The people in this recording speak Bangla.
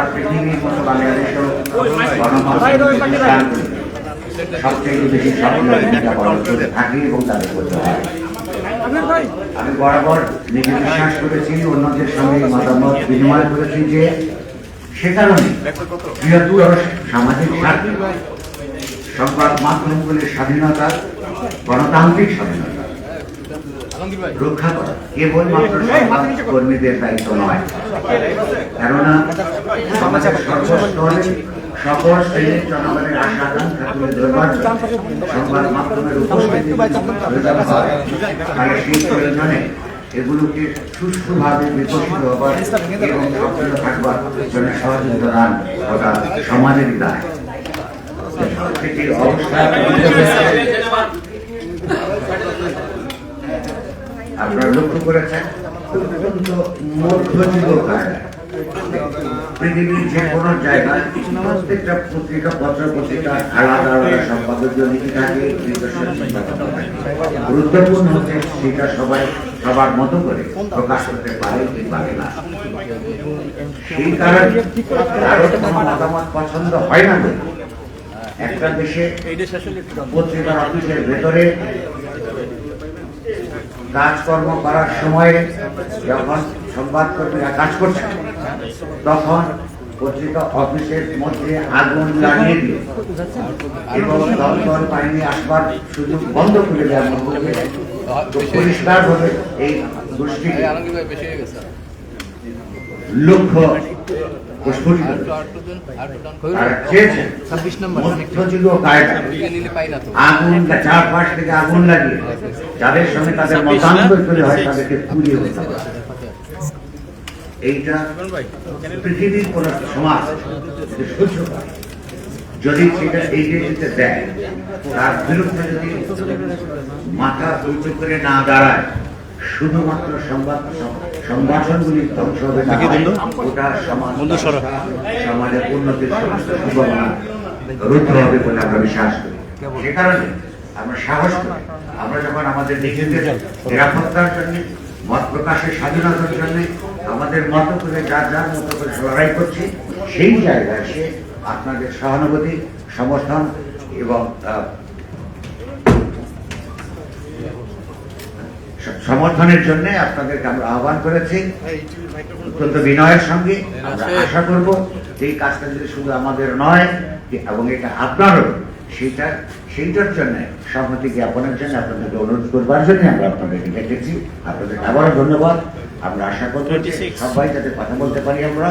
সারা পৃথিবীর মতো বাংলাদেশেও সবচেয়ে বেশি করে থাকে এবং তাদের করতে হয়। আমি বরাবর নিজে বিশ্বাস করেছি, অন্যদের সঙ্গে মতামত বিনিময় করেছি যে সে কারণে বৃহত্তর সামাজিক স্বার্থ সংবাদ মাধ্যমগুলির স্বাধীনতা, গণতান্ত্রিক স্বাধীনতা রক্ষা করা। কেবলমাত্র কর্মীদের দায়িত্ব নয়। কেননা সমাজের সর্বস্তরে সকল শ্রেণির জনগণের আশা আকাঙ্ক্ষা তুলে ধরবার সংবাদ মাধ্যমের উপস্থিতি প্রয়োজন তাই সেই প্রয়োজনে এগুলোকে সুষ্ঠুভাবে বিকশিত হবার এবং সক্রিয় থাকবার জন্য সহযোগিতা দান ওটা সমাজেরই দায়। অবস্থা আপনারা লক্ষ্য করেছেন, অত্যন্ত মধ্যযুগ কায়দায় পৃথিবীর যে কোনো জায়গায় প্রত্যেকটা পত্রিকা পত্র পত্রিকা আলাদা আলাদা সম্পাদকীয় নীতি থাকে। গুরুত্বপূর্ণ হচ্ছে সেটা সবাই সবার মতো করে প্রকাশ করতে পারে কি পারে না সেই কারণে মতামত পছন্দ হয় না একটা দেশে পত্রিকার অফিসের ভেতরে কাজকর্ম করার সময়ে যখন সংবাদকর্মীরা কাজ করছে, তখন পত্রিকা অফিসের মধ্যে আগুন লাগিয়ে দিয়ে এবং দমকল বাহিনী আসবার সুযোগ বন্ধ করে দেওয়ার মধ্যে পরিষ্কার ভাবে এই গোষ্ঠী লক্ষ্য আগুন চারপাশ থেকে আগুন লাগিয়ে যাদের সঙ্গে তাদের মতান্তর হয় তাদেরকে পুড়িয়ে এইটা পৃথিবীর কোন সমাজ যদি সহ্য করে, যদি সেটা এগিয়ে যেতে দেয় তার বিরুদ্ধে যদি মাথা উঁচু করে না দাঁড়ায় শুধুমাত্র সংবাদ সংগঠনগুলি ধ্বংস হবে না ওটা সমাজ সমাজের উন্নতির সমস্ত সম্ভাবনা রুদ্ধ হবে বলে আমরা বিশ্বাস করি। সে কারণে আমরা সাহস করি আমরা যখন আমাদের নিজেদের নিরাপত্তার জন্য মত প্রকাশের স্বাধীনতার জন্য আমাদের মতো করে যার যার মতো করে লড়াই করছি সেই জায়গায় সে আপনাদের সহানুভূতি সমর্থন এবং আহ, স- সমর্থনের জন্য আপনাদেরকে আমরা আহ্বান করেছি। অত্যন্ত বিনয়ের সঙ্গে আমরা আশা করব এই কাজটা যদি শুধু আমাদের নয় এবং এটা আপনারও সেটা সেইটার জন্য সম্মতি জ্ঞাপনের জন্য আপনাদেরকে অনুরোধ করবার জন্য আমরা আপনাদেরকে ডেকেছি। আপনাদের আবারও ধন্যবাদ। আমরা আশা করতে যে সবাই যাতে কথা বলতে পারি আমরা।